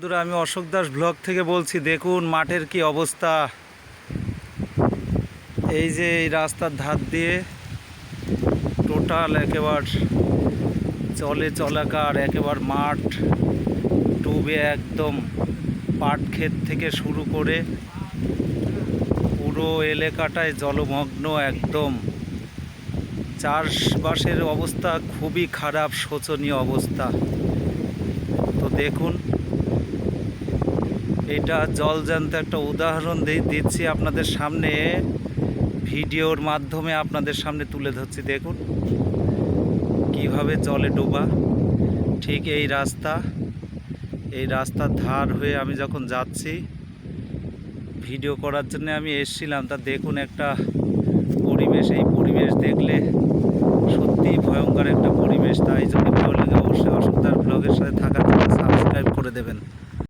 বন্ধুরা, আমি অশোক দাস ব্লগ থেকে বলছি, দেখুন মাঠের কি অবস্থা। এই যে এই রাস্তার ধার দিয়ে টোটাল একেবার চলে চলাকার, একেবার মাঠ ডুবে একদম পাট ক্ষেত থেকে শুরু করে পুরো এলাকাটায় জলমগ্ন একদম। চাষবাসের অবস্থা খুবই খারাপ, শোচনীয় অবস্থা। তো দেখুন এটা জলজান্ত একটা উদাহরণ দিচ্ছি আপনাদের সামনে। ভিডিওর মাধ্যমে আপনাদের সামনে তুলে ধরছি, দেখুন। কীভাবে জলে ডোবা। ঠিক এই রাস্তা, এই রাস্তার ধার হয়ে আমি যখন যাচ্ছি, ভিডিও করার জন্য আমি এসেছিলাম। তা দেখুন একটা পরিবেশ, এই পরিবেশ দেখলে সত্যি ভয়ঙ্কর একটা পরিবেশ। তাই জন্য ভালো লাগে অবশ্যই অসুবিধার ব্লগের সাথে থাকার জন্য সাবস্ক্রাইব করে দেবেন।